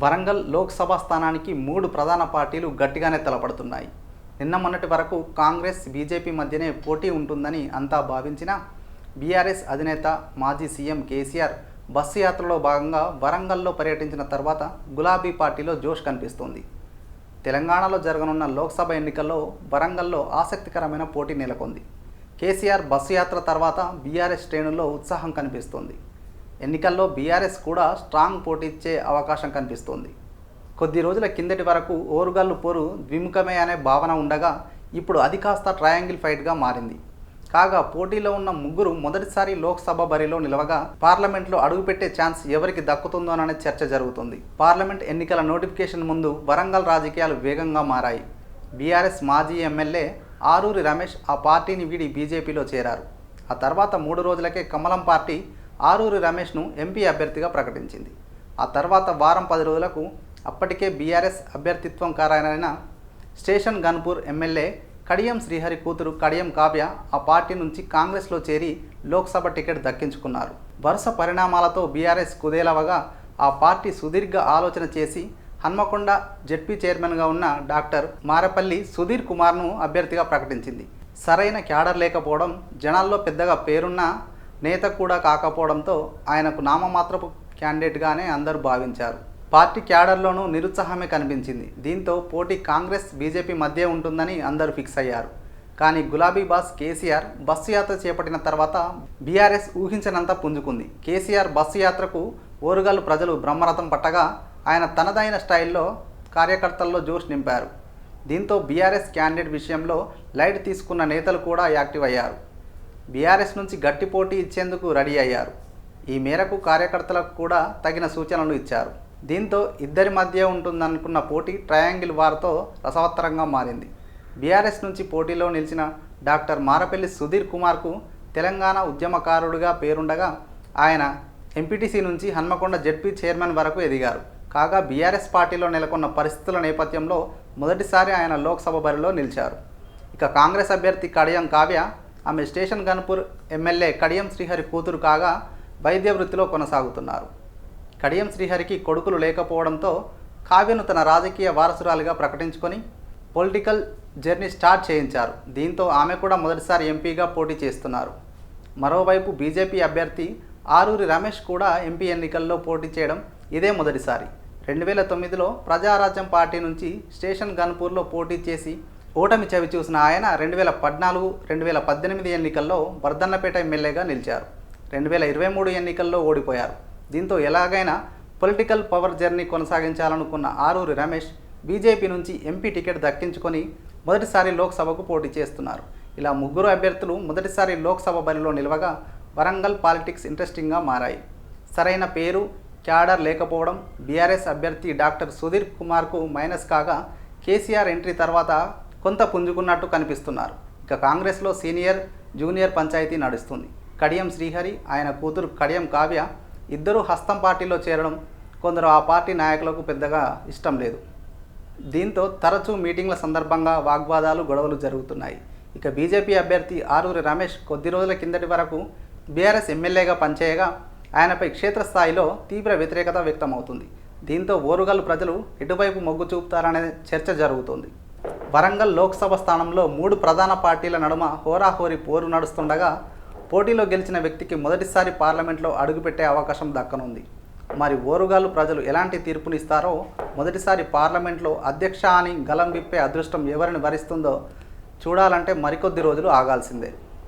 వరంగల్ లోక్సభ స్థానానికి మూడు ప్రధాన పార్టీలు గట్టిగానే తలపడుతున్నాయి. నిన్న మొన్నటి వరకు కాంగ్రెస్ బీజేపీ మధ్యనే పోటీ ఉంటుందని అంతా భావించిన బీఆర్ఎస్ అధినేత మాజీ సీఎం కేసీఆర్ బస్సు యాత్రలో భాగంగా వరంగల్లో పర్యటించిన తర్వాత గులాబీ పార్టీలో జోష్ కనిపిస్తోంది. తెలంగాణలో జరగనున్న లోక్సభ ఎన్నికల్లో వరంగల్లో ఆసక్తికరమైన పోటీ నెలకొంది. కేసీఆర్ బస్సు యాత్ర తర్వాత బీఆర్ఎస్ శ్రేణుల్లో ఉత్సాహం కనిపిస్తోంది. ఎన్నికల్లో బీఆర్ఎస్ కూడా స్ట్రాంగ్ పోటీచ్చే అవకాశం కనిపిస్తోంది. కొద్ది రోజుల కిందటి వరకు ఓరుగల్లు పోరు ద్విముఖమే అనే భావన ఉండగా ఇప్పుడు అది కాస్త ట్రయాంగిల్ ఫైట్గా మారింది. కాగా పోటీలో ఉన్న ముగ్గురు మొదటిసారి లోక్సభ బరిలో నిలవగా పార్లమెంట్లో అడుగుపెట్టే ఛాన్స్ ఎవరికి దక్కుతుందోననే చర్చ జరుగుతుంది. పార్లమెంట్ ఎన్నికల నోటిఫికేషన్ ముందు వరంగల్ రాజకీయాలు వేగంగా మారాయి. బీఆర్ఎస్ మాజీ ఎమ్మెల్యే ఆరూరి రమేష్ ఆ పార్టీని వీడి బీజేపీలో చేరారు. ఆ తర్వాత మూడు రోజులకే కమలం పార్టీ ఆరూరి రమేష్ను ఎంపీ అభ్యర్థిగా ప్రకటించింది. ఆ తర్వాత వారం పది రోజులకు అప్పటికే బీఆర్ఎస్ అభ్యర్థిత్వం ఖరారైన స్టేషన్ గన్పూర్ ఎమ్మెల్యే కడియం శ్రీహరి కూతురు కడియం కావ్య ఆ పార్టీ నుంచి కాంగ్రెస్లో చేరి లోక్సభ టికెట్ దక్కించుకున్నారు. వరుస పరిణామాలతో బీఆర్ఎస్ కుదేలవగా ఆ పార్టీ సుదీర్ఘ ఆలోచన చేసి హన్మకొండ జెడ్పీ చైర్మన్గా ఉన్న డాక్టర్ మారపల్లి సుధీర్ కుమార్ను అభ్యర్థిగా ప్రకటించింది. సరైన క్యాడర్ లేకపోవడం జనాల్లో పెద్దగా పేరున్న నేత కూడా కాకపోవడంతో ఆయనకు నామమాత్రపు క్యాండిడేట్గానే అందరూ భావించారు. పార్టీ క్యాడర్లోనూ నిరుత్సాహమే కనిపించింది. దీంతో పోటీ కాంగ్రెస్ బీజేపీ మధ్య ఉంటుందని అందరూ ఫిక్స్ అయ్యారు. కానీ గులాబీ బాస్ కేసీఆర్ బస్సు యాత్ర చేపట్టిన తర్వాత బీఆర్ఎస్ ఊహించనంత పుంజుకుంది. కేసీఆర్ బస్సు యాత్రకు ఓరుగల్లు ప్రజలు బ్రహ్మరథం పట్టగా ఆయన తనదైన స్టైల్లో కార్యకర్తల్లో జోష్ నింపారు. దీంతో బీఆర్ఎస్ క్యాండిడేట్ విషయంలో లైట్ తీసుకున్న నేతలు కూడా యాక్టివ్ అయ్యారు. బీఆర్ఎస్ నుంచి గట్టి పోటీ ఇచ్చేందుకు రెడీ అయ్యారు. ఈ మేరకు కార్యకర్తలకు కూడా తగిన సూచనలు ఇచ్చారు. దీంతో ఇద్దరి మధ్య ఉంటుందనుకున్న పోటీ ట్రయాంగిల్ వార్తో రసవత్తరంగా మారింది. బీఆర్ఎస్ నుంచి పోటీలో నిలిచిన డాక్టర్ మారపల్లి సుధీర్ కుమార్కు తెలంగాణ ఉద్యమకారుడిగా పేరుండగా ఆయన ఎంపీటీసీ నుంచి హన్మకొండ జెడ్పీ చైర్మన్ వరకు ఎదిగారు. కాగా బీఆర్ఎస్ పార్టీలో నెలకొన్న పరిస్థితుల నేపథ్యంలో మొదటిసారి ఆయన లోక్సభ బరిలో నిలిచారు. ఇక కాంగ్రెస్ అభ్యర్థి కడియం కావ్య ఆమె స్టేషన్ గన్పూర్ ఎమ్మెల్యే కడియం శ్రీహరి కూతురు కాగా వైద్య వృత్తిలో కొనసాగుతున్నారు. కడియం శ్రీహరికి కొడుకులు లేకపోవడంతో కావ్యను తన రాజకీయ వారసురాలిగా ప్రకటించుకొని పొలిటికల్ జర్నీ స్టార్ట్ చేయించారు. దీంతో ఆమె కూడా మొదటిసారి ఎంపీగా పోటీ చేస్తున్నారు. మరోవైపు బీజేపీ అభ్యర్థి ఆరూరి రమేష్ కూడా ఎంపీ ఎన్నికల్లో పోటీ చేయడం ఇదే మొదటిసారి. రెండు వేల తొమ్మిదిలో ప్రజారాజ్యం పార్టీ నుంచి స్టేషన్ గన్పూర్లో పోటీ చేసి ఓటమి చవి చూసిన ఆయన రెండు వేల పద్నాలుగు రెండు వేల పద్దెనిమిది ఎన్నికల్లో వర్ధన్నపేట ఎమ్మెల్యేగా నిలిచారు. రెండు వేల ఇరవై మూడు ఎన్నికల్లో ఓడిపోయారు. దీంతో ఎలాగైనా పొలిటికల్ పవర్ జర్నీ కొనసాగించాలనుకున్న ఆరూరి రమేష్ బీజేపీ నుంచి ఎంపీ టికెట్ దక్కించుకొని మొదటిసారి లోక్సభకు పోటీ చేస్తున్నారు. ఇలా ముగ్గురు అభ్యర్థులు మొదటిసారి లోక్సభ బరిలో నిలవగా వరంగల్ పాలిటిక్స్ ఇంట్రెస్టింగ్గా మారాయి. సరైన పేరు క్యాడర్ లేకపోవడం బీఆర్ఎస్ అభ్యర్థి డాక్టర్ సుధీర్ కుమార్కు మైనస్ కాగా కేసీఆర్ ఎంట్రీ తర్వాత కొంత పుంజుకున్నట్టు కనిపిస్తున్నారు. ఇక కాంగ్రెస్లో సీనియర్ జూనియర్ పంచాయతీ నడుస్తుంది. కడియం శ్రీహరి ఆయన కూతురు కడియం కావ్య ఇద్దరు హస్తం పార్టీలో చేరడం కొందరు ఆ పార్టీ నాయకులకు పెద్దగా ఇష్టం లేదు. దీంతో తరచూ మీటింగ్ల సందర్భంగా వాగ్వాదాలు గొడవలు జరుగుతున్నాయి. ఇక బీజేపీ అభ్యర్థి ఆరూరి రమేష్ కొద్ది రోజుల కిందటి వరకు బీఆర్ఎస్ ఎమ్మెల్యేగా పనిచేయగా ఆయనపై క్షేత్రస్థాయిలో తీవ్ర వ్యతిరేకత వ్యక్తమవుతుంది. దీంతో ఓరుగల్లు ప్రజలు ఎటువైపు మొగ్గు చూపుతారనే చర్చ జరుగుతోంది. వరంగల్ లోక్సభ స్థానంలో మూడు ప్రధాన పార్టీల నడుమ హోరాహోరీ పోరు నడుస్తుండగా పోటీలో గెలిచిన వ్యక్తికి మొదటిసారి పార్లమెంట్లో అడుగుపెట్టే అవకాశం దక్కనుంది. మరి ఓరుగాలు ప్రజలు ఎలాంటి తీర్పునిస్తారో మొదటిసారి పార్లమెంట్లో అధ్యక్ష అని గలం విప్పే అదృష్టం ఎవరిని భరిస్తుందో చూడాలంటే మరికొద్ది రోజులు ఆగాల్సిందే.